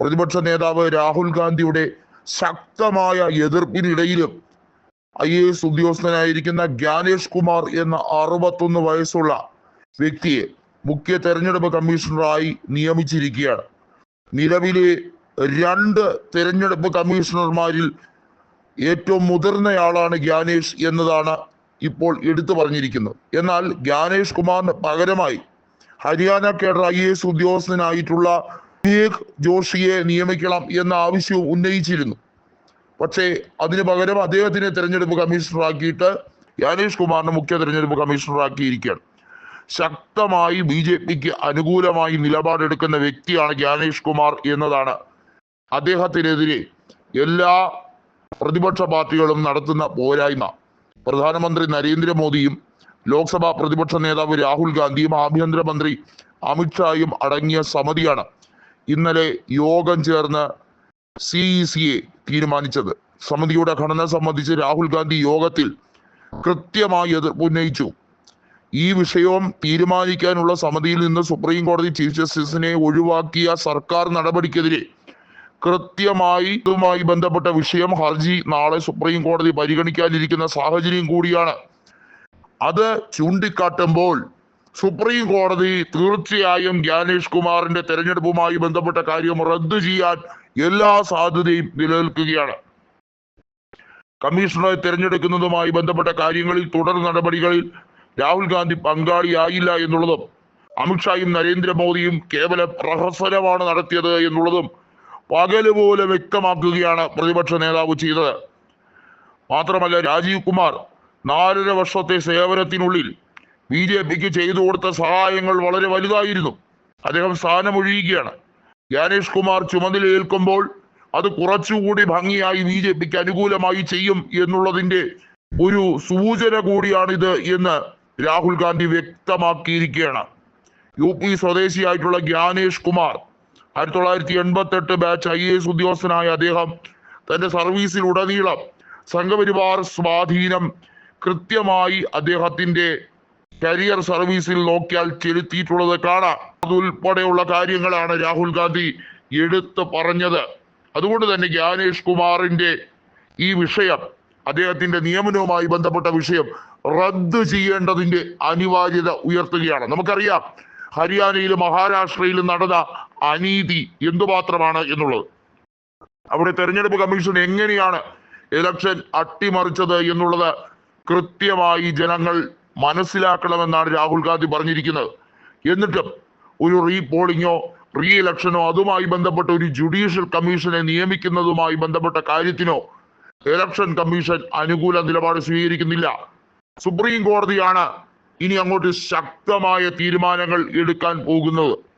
പ്രതിപക്ഷ നേതാവ് രാഹുൽ ഗാന്ധിയുടെ ശക്തമായ എതിർപ്പിനിടയിലും ഐ എ എസ് ഉദ്യോഗസ്ഥനായിരിക്കുന്ന ജ്ഞാനേഷ് കുമാർ എന്ന അറുപത്തൊന്ന് വയസ്സുള്ള വ്യക്തിയെ മുഖ്യ തെരഞ്ഞെടുപ്പ് കമ്മീഷണറായി നിയമിച്ചിരിക്കുകയാണ്. നിലവിലെ രണ്ട് തെരഞ്ഞെടുപ്പ് കമ്മീഷണർമാരിൽ ഏറ്റവും മുതിർന്നയാളാണ് ജ്ഞാനേഷ് എന്നതാണ് ഇപ്പോൾ എടുത്തു പറഞ്ഞിരിക്കുന്നത്. എന്നാൽ ജ്ഞാനേഷ് കുമാറിന് പകരമായി Haryana cadre I A S ഉദ്യോഗസ്ഥനായിട്ടുള്ള Vivek ജോഷിയെ നിയമിക്കണം എന്ന ആവശ്യവും ഉന്നയിച്ചിരുന്നു. പക്ഷേ അതിനു പകരം അദ്ദേഹത്തിനെ തെരഞ്ഞെടുപ്പ് കമ്മീഷണറാക്കിയിട്ട് യാനേഷ് കുമാറിനെ മുഖ്യ തെരഞ്ഞെടുപ്പ് കമ്മീഷണറാക്കിയിരിക്കുകയാണ്. ശക്തമായി ബി ജെ പിക്ക് അനുകൂലമായി നിലപാടെടുക്കുന്ന വ്യക്തിയാണ് ജ്ഞാനേഷ് കുമാർ എന്നതാണ് അദ്ദേഹത്തിനെതിരെ എല്ലാ പ്രതിപക്ഷ പാർട്ടികളും നടത്തുന്ന പോരായ്മ. പ്രധാനമന്ത്രി നരേന്ദ്രമോദിയും ലോക്സഭാ പ്രതിപക്ഷ നേതാവ് രാഹുൽ ഗാന്ധിയും ആഭ്യന്തരമന്ത്രി അമിത്ഷായും അടങ്ങിയ സമിതിയാണ് ഇന്നലെ യോഗം ചേർന്ന് സി ഇ സിയെ തീരുമാനിച്ചത്. സമിതിയുടെ ഘടന സംബന്ധിച്ച് രാഹുൽ ഗാന്ധി യോഗത്തിൽ കൃത്യമായി എതിർപ്പ് ഉന്നയിച്ചു. ഈ വിഷയവും തീരുമാനിക്കാനുള്ള സമിതിയിൽ നിന്ന് സുപ്രീം കോടതി ചീഫ് ജസ്റ്റിസിനെ ഒഴിവാക്കിയ സർക്കാർ നടപടിക്കെതിരെ കൃത്യമായി ഇതുമായി ബന്ധപ്പെട്ട വിഷയം ഹർജി നാളെ സുപ്രീം കോടതി പരിഗണിക്കാനിരിക്കുന്ന സാഹചര്യം കൂടിയാണ്. അത് ചൂണ്ടിക്കാട്ടുമ്പോൾ സുപ്രീം കോടതി തീർച്ചയായും ജ്ഞാനേഷ് കുമാറിന്റെ തെരഞ്ഞെടുപ്പുമായി ബന്ധപ്പെട്ട കാര്യം റദ്ദു ചെയ്യാൻ എല്ലാ സാധ്യതയും നിലനിൽക്കുകയാണ്. കമ്മീഷണറെ തിരഞ്ഞെടുക്കുന്നതുമായി ബന്ധപ്പെട്ട കാര്യങ്ങളിൽ തുടർ നടപടികളിൽ രാഹുൽ ഗാന്ധി പങ്കാളിയായില്ല എന്നുള്ളതും അമിത്ഷായും നരേന്ദ്രമോദിയും കേവലം പ്രഹസനമാണ് നടത്തിയത് എന്നുള്ളതും പകൽ പോലെ വ്യക്തമാക്കുകയാണ് പ്രതിപക്ഷ നേതാവ് ചെയ്തത്. മാത്രമല്ല രാജീവ് കുമാർ നാലര വർഷത്തെ സേവനത്തിനുള്ളിൽ ബി ജെ പിക്ക് ചെയ്തു കൊടുത്ത സഹായങ്ങൾ വളരെ വലുതായിരുന്നു. അദ്ദേഹം സ്ഥാനമൊഴിയുകയാണ്. ജ്ഞാനേഷ് കുമാർ ചുമതലയേൽക്കുമ്പോൾ അത് കുറച്ചുകൂടി ഭംഗിയായി ബി ജെ പിക്ക് അനുകൂലമായി ചെയ്യും എന്നുള്ളതിന്റെ ഒരു സൂചന കൂടിയാണിത് എന്ന് രാഹുൽ ഗാന്ധി വ്യക്തമാക്കിയിരിക്കുകയാണ്. യു പി സ്വദേശിയായിട്ടുള്ള ജ്ഞാനേഷ് കുമാർ ആയിരത്തി തൊള്ളായിരത്തി എൺപത്തി എട്ട് ബാച്ച് ഐ എ എസ് ഉദ്യോഗസ്ഥനായ അദ്ദേഹം തന്റെ സർവീസിൽ ഉടനീളം സംഘപരിവാർ സ്വാധീനം കൃത്യമായി അദ്ദേഹത്തിന്റെ കരിയർ സർവീസിൽ നോക്കിയാൽ ചെലുത്തിയിട്ടുള്ളത് കാണാം. അതുൾപ്പെടെയുള്ള കാര്യങ്ങളാണ് രാഹുൽ ഗാന്ധി എടുത്തു പറഞ്ഞത്. അതുകൊണ്ട് തന്നെ ജ്ഞാനേഷ് കുമാറിന്റെ ഈ വിഷയം അദ്ദേഹത്തിന്റെ നിയമനവുമായി ബന്ധപ്പെട്ട വിഷയം റദ്ദ് ചെയ്യേണ്ടതിന്റെ അനിവാര്യത ഉയർത്തുകയാണ്. നമുക്കറിയാം ഹരിയാനയിലും മഹാരാഷ്ട്രയിലും നടന്ന അനീതി എന്തുമാത്രമാണ് എന്നുള്ളത്. അവിടെ തെരഞ്ഞെടുപ്പ് കമ്മീഷൻ എങ്ങനെയാണ് ഇലക്ഷൻ അട്ടിമറിച്ചത് എന്നുള്ളത് കൃത്യമായി ജനങ്ങൾ മനസ്സിലാക്കണമെന്നാണ് രാഹുൽ ഗാന്ധി പറഞ്ഞിരിക്കുന്നത്. എന്നിട്ടും ഒരു റീപോളിങ്ങോ റീ ഇലക്ഷനോ അതുമായി ബന്ധപ്പെട്ട ഒരു ജുഡീഷ്യൽ കമ്മീഷനെ നിയമിക്കുന്നതുമായി ബന്ധപ്പെട്ട കാര്യത്തിനോ ഇലക്ഷൻ കമ്മീഷൻ അനുകൂല നിലപാട് സ്വീകരിക്കുന്നില്ല. സുപ്രീം കോടതിയാണ് ഇനി അങ്ങോട്ട് ശക്തമായ തീരുമാനങ്ങൾ എടുക്കാൻ പോകുന്നത്.